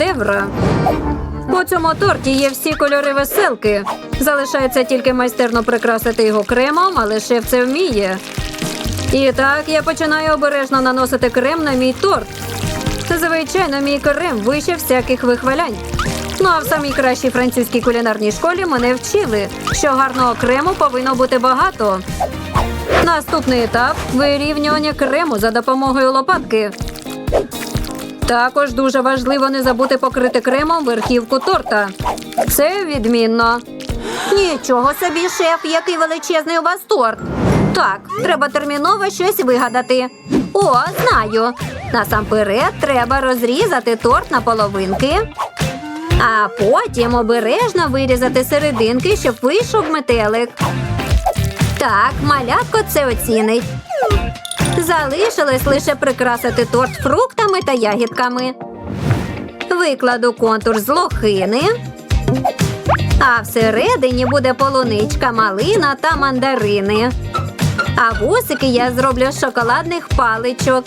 шедевра. У цьому торті є всі кольори веселки. Залишається тільки майстерно прикрасити його кремом, але шеф це вміє. І так я починаю обережно наносити крем на мій торт. Звичайно, мій крем вище всяких вихвалянь. Ну а в самій кращій французькій кулінарній школі мене вчили, що гарного крему повинно бути багато. Наступний етап вирівнювання крему за допомогою лопатки. Також дуже важливо не забути покрити кремом верхівку торта. Це відмінно. Нічого собі, шеф, який величезний у вас торт. Так, треба терміново щось вигадати. О, знаю. Насамперед треба розрізати торт на половинки, а потім обережно вирізати серединки, щоб вийшов метелик. Так, малятко це оцінить. Залишилось лише прикрасити торт фруктами та ягідками. Викладу контур з лохини. А всередині буде полуничка, малина та мандарини. А вусики я зроблю з шоколадних паличок.